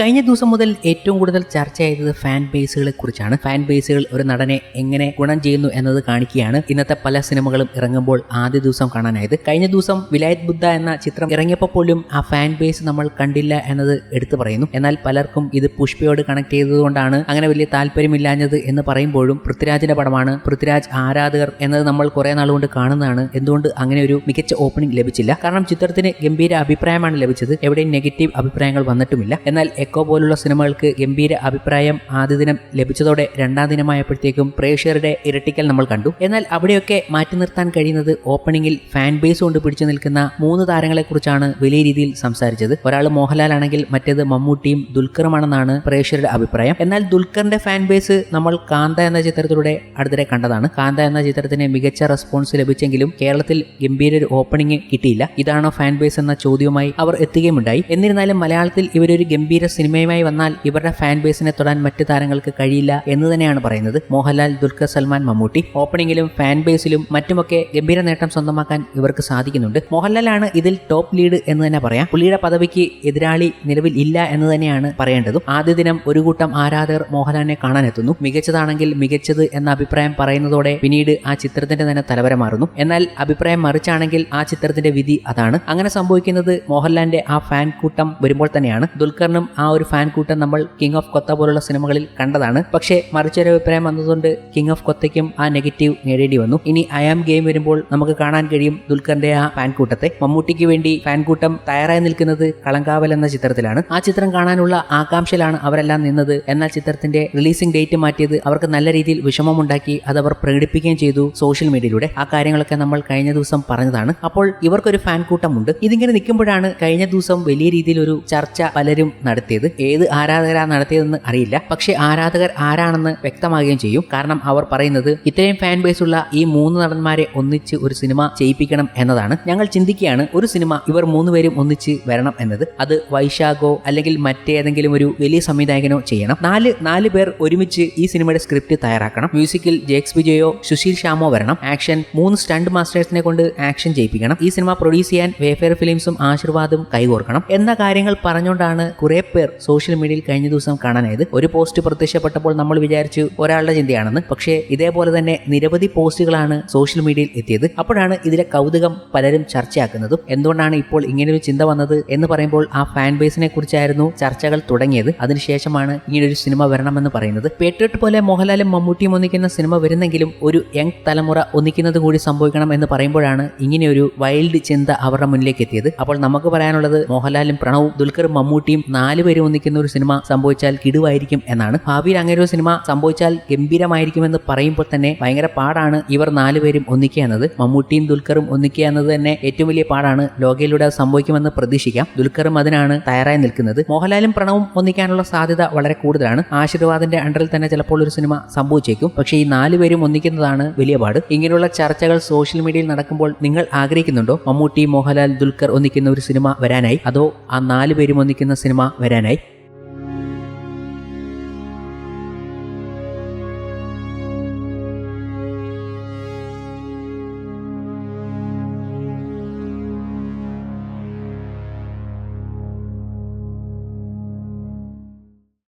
കഴിഞ്ഞ ദിവസം മുതൽ ഏറ്റവും കൂടുതൽ ചർച്ച ചെയ്തത് ഫാൻ ബേസുകളെ കുറിച്ചാണ്. ഫാൻ ബേസുകൾ ഒരു നടനെ എങ്ങനെ ഗുണം ചെയ്യുന്നു എന്നത് കാണിക്കുകയാണ്. ഇന്നത്തെ പല സിനിമകളും ഇറങ്ങുമ്പോൾ ആദ്യ ദിവസം കാണാനായത്. കഴിഞ്ഞ ദിവസം വിലായത് ബുദ്ധ എന്ന ചിത്രം ഇറങ്ങിയപ്പോൾ പോലും ആ ഫാൻ ബേസ് നമ്മൾ കണ്ടില്ല എന്നത് എടുത്തു പറയുന്നു. എന്നാൽ പലർക്കും ഇത് പുഷ്പയോട് കണക്ട് ചെയ്തതുകൊണ്ടാണ് അങ്ങനെ വലിയ താല്പര്യമില്ലാഞ്ഞത് എന്ന് പറയുമ്പോഴും പൃഥ്വിരാജിന്റെ പടമാണ് പൃഥ്വിരാജ് ആരാധകർ എന്നത് നമ്മൾ കുറെ നാളുകൊണ്ട് കാണുന്നതാണ്. എന്തുകൊണ്ട് അങ്ങനെ ഒരു മികച്ച ഓപ്പണിംഗ് ലഭിച്ചില്ല? കാരണം ചിത്രത്തിന് ഗംഭീര അഭിപ്രായമാണ് ലഭിച്ചത്. എവിടെയും നെഗറ്റീവ് അഭിപ്രായങ്ങൾ വന്നിട്ടുമില്ല. എന്നാൽ എക്കോ പോലുള്ള സിനിമകൾക്ക് ഗംഭീര അഭിപ്രായം ആദ്യ ദിനം ലഭിച്ചതോടെ രണ്ടാം ദിനമായപ്പോഴത്തേക്കും പ്രേക്ഷകരുടെ ഇരട്ടിക്കൽ നമ്മൾ കണ്ടു. എന്നാൽ അവിടെയൊക്കെ മാറ്റി നിർത്താൻ കഴിയുന്നത് ഓപ്പണിംഗിൽ ഫാൻ ബേസ് കൊണ്ട് പിടിച്ചു നിൽക്കുന്ന മൂന്ന് താരങ്ങളെക്കുറിച്ചാണ് വലിയ രീതിയിൽ സംസാരിച്ചത്. ഒരാൾ മോഹൻലാൽ ആണെങ്കിൽ മറ്റേത് മമ്മൂട്ടിയും ദുൽഖറുമാണെന്നാണ് പ്രേക്ഷകരുടെ അഭിപ്രായം. എന്നാൽ ദുൽഖറിന്റെ ഫാൻ ബേസ് നമ്മൾ കാന്ത എന്ന ചിത്രത്തിലൂടെ അടുത്തിടെ കണ്ടതാണ്. കാന്ത എന്ന ചിത്രത്തിന് മികച്ച റെസ്പോൺസ് ലഭിച്ചെങ്കിലും കേരളത്തിൽ ഗംഭീര ഒരു ഓപ്പണിംഗ് കിട്ടിയില്ല. ഇതാണോ ഫാൻ ബേസ് എന്ന ചോദ്യവുമായി അവർ എത്തുകയുമുണ്ടായി. എന്നിരുന്നാലും മലയാളത്തിൽ ഇവരൊരു ഗംഭീര സിനിമയുമായി വന്നാൽ ഇവരുടെ ഫാൻ ബേസിനെ തൊടാൻ മറ്റ് താരങ്ങൾക്ക് കഴിയില്ല എന്ന് തന്നെയാണ് പറയുന്നത്. മോഹൻലാൽ ദുൽഖർ സൽമാൻ മമ്മൂട്ടി. ഓപ്പണിംഗിലും ഫാൻ ബേസിലും മറ്റുമൊക്കെ ഗംഭീര നേട്ടം സ്വന്തമാക്കാൻ ഇവർക്ക് സാധിക്കുന്നുണ്ട്. മോഹൻലാലാണ് ഇതിൽ ടോപ്പ് ലീഡ് എന്ന് തന്നെ പറയാം. പുള്ളിയുടെ പദവിക്ക് എതിരാളി നിലവിൽ ഇല്ല എന്ന് തന്നെയാണ് പറയേണ്ടതും. ആദ്യ ദിനം ഒരു കൂട്ടം ആരാധകർ മോഹൻലാലിനെ കാണാനെത്തുന്നു മികച്ചതാണെങ്കിൽ മികച്ചത് എന്ന അഭിപ്രായം പറയുന്നതോടെ പിന്നീട് ആ ചിത്രത്തിന്റെ തന്നെ തലവര മാറുന്നു. എന്നാൽ അഭിപ്രായം മറിച്ചാണെങ്കിൽ ആ ചിത്രത്തിന്റെ വിധി അതാണ്. അങ്ങനെ സംഭവിക്കുന്നത് മോഹൻലാലിന്റെ ആ ഫാൻ കൂട്ടം വരുമ്പോൾ തന്നെയാണ്. ദുൽഖറിനും ആ ഒരു ഫാൻ കൂട്ടം നമ്മൾ കിങ് ഓഫ് കൊത്ത പോലുള്ള സിനിമകളിൽ കണ്ടതാണ്. പക്ഷേ മറിച്ചൊരു അഭിപ്രായം വന്നതുകൊണ്ട് കിങ് ഓഫ് കൊത്തയ്ക്കും ആ നെഗറ്റീവ് നേടേണ്ടി വന്നു. ഇനി ഐ ആം ഗെയിം വരുമ്പോൾ നമുക്ക് കാണാൻ കഴിയും ദുൽഖറിന്റെ ആ ഫാൻ കൂട്ടത്തെ. മമ്മൂട്ടിക്ക് വേണ്ടി ഫാൻ കൂട്ടം തയ്യാറായി നിൽക്കുന്നത് കളങ്കാവൽ എന്ന ചിത്രത്തിലാണ്. ആ ചിത്രം കാണാനുള്ള ആകാംക്ഷയിലാണ് അവരെല്ലാം നിന്നത്. എന്നാൽ ചിത്രത്തിന്റെ റിലീസിംഗ് ഡേറ്റ് മാറ്റിയത് അവർക്ക് നല്ല രീതിയിൽ വിഷമമുണ്ടാക്കി അത് അവർ പ്രകടിപ്പിക്കുകയും ചെയ്തു സോഷ്യൽ മീഡിയയിലൂടെ ആ കാര്യങ്ങളൊക്കെ നമ്മൾ കഴിഞ്ഞ ദിവസം പറഞ്ഞതാണ്. അപ്പോൾ ഇവർക്കൊരു ഫാൻ കൂട്ടമുണ്ട്. ഇതിങ്ങനെ നിൽക്കുമ്പോഴാണ് കഴിഞ്ഞ ദിവസം വലിയ രീതിയിൽ ഒരു ചർച്ച പലരും നടത്തിയത്. ഏത് ആരാധകരാണ് നടത്തിയതെന്ന് അറിയില്ല. പക്ഷെ ആരാധകർ ആരാണെന്ന് വ്യക്തമാകുകയും ചെയ്യും. കാരണം അവർ പറയുന്നത് ഇത്രയും ഫാൻ ബേസ് ഉള്ള ഈ മൂന്ന് നടന്മാരെ ഒന്നിച്ച് ഒരു സിനിമ ചെയ്യിപ്പിക്കണം എന്നതാണ്. ഞങ്ങൾ ചിന്തിക്കുകയാണ് ഒരു സിനിമ ഇവർ മൂന്നുപേരും ഒന്നിച്ച് വരണം എന്നത്. അത് വൈശാഖോ അല്ലെങ്കിൽ മറ്റേതെങ്കിലും ഒരു വലിയ സംവിധായകനോ ചെയ്യണം. നാല് നാല് പേർ ഒരുമിച്ച് ഈ സിനിമയുടെ സ്ക്രിപ്റ്റ് തയ്യാറാക്കണം. മ്യൂസിക്കിൽ ജേക്സ് വിജയോ സുശീൽ ശ്യാമോ വരണം. ആക്ഷൻ മൂന്ന് സ്റ്റണ്ട് മാസ്റ്റേഴ്സിനെ കൊണ്ട് ആക്ഷൻ ചെയ്യിപ്പിക്കണം. ഈ സിനിമ പ്രൊഡ്യൂസ് ചെയ്യാൻ വേഫെയർ ഫിലിംസും ആശീർവാദും കൈകോർക്കണം. എന്ന കാര്യങ്ങൾ പറഞ്ഞുകൊണ്ടാണ് കുറെ പേർ സോഷ്യൽ മീഡിയയിൽ കഴിഞ്ഞ ദിവസം കാണാനായത്. ഒരു പോസ്റ്റ് പ്രത്യക്ഷപ്പെട്ടപ്പോൾ നമ്മൾ വിചാരിച്ചു ഒരാളുടെ ചിന്തയാണെന്ന്. പക്ഷേ ഇതേപോലെ തന്നെ നിരവധി പോസ്റ്റുകളാണ് സോഷ്യൽ മീഡിയയിൽ എത്തിയത്. അപ്പോഴാണ് ഇതിലെ കൗതുകം പലരും ചർച്ചയാക്കുന്നതും. എന്തുകൊണ്ടാണ് ഇപ്പോൾ ഇങ്ങനൊരു ചിന്ത വന്നത് എന്ന് പറയുമ്പോൾ ആ ഫാൻ ബേസിനെ കുറിച്ചായിരുന്നു ചർച്ചകൾ തുടങ്ങിയത്. അതിനുശേഷമാണ് ഇങ്ങനൊരു സിനിമ വരണമെന്ന് പറയുന്നത്. പേട്രിയോട്ട് പോലെ മോഹൻലാലും മമ്മൂട്ടിയും ഒന്നിക്കുന്ന സിനിമ വരുന്നെങ്കിലും ഒരു യങ് തലമുറ ഒന്നിക്കുന്നത് കൂടി സംഭവിക്കണം എന്ന് പറയുമ്പോഴാണ് ഇങ്ങനെയൊരു വൈൽഡ് ചിന്ത അവരുടെ മുന്നിലേക്ക് എത്തിയത്. അപ്പോൾ നമുക്ക് പറയാനുള്ളത് മോഹൻലാലും പ്രണവും ദുൽഖറും മമ്മൂട്ടിയും നാലുപേരും ഒന്നിക്കുന്ന ഒരു സിനിമ സംഭവിച്ചാൽ കിടുവായിരിക്കും എന്നാണ്. ഭാവിയിൽ അങ്ങനെ ഒരു സിനിമ സംഭവിച്ചാൽ ഗംഭീരമായിരിക്കുമെന്ന് പറയുമ്പോൾ തന്നെ ഭയങ്കര പാടാണ് ഇവർ നാലുപേരും ഒന്നിക്കുക എന്നത്. മമ്മൂട്ടിയും ദുൽഖറും ഒന്നിക്കുക എന്നത് തന്നെ ഏറ്റവും വലിയ പാടാണ്. ലോകയിലൂടെ സംഭവിക്കുമെന്ന് പ്രതീക്ഷിക്കാം. ദുൽഖറും അതിനാണ് തയ്യാറായി നിൽക്കുന്നത്. മോഹൻലാലും പ്രണവും ഒന്നിക്കാനുള്ള സാധ്യത വളരെ കൂടുതലാണ്. ആശീർവാദിന്റെ അണ്ടറിൽ തന്നെ ചിലപ്പോൾ ഒരു സിനിമ സംഭവിച്ചേക്കും. പക്ഷേ ഈ നാലുപേരും ഒന്നിക്കുന്നതാണ് വലിയ പാട്. ഇങ്ങനെയുള്ള ചർച്ചകൾ സോഷ്യൽ മീഡിയയിൽ നടക്കുമ്പോൾ നിങ്ങൾ ആഗ്രഹിക്കുന്നുണ്ടോ? മമ്മൂട്ടി മോഹൻലാൽ ദുൽഖർ ഒന്നിക്കുന്ന ഒരു സിനിമ വരാനായി? അതോ ആ നാലുപേരും ഒന്നിക്കുന്ന സിനിമ വരാനായി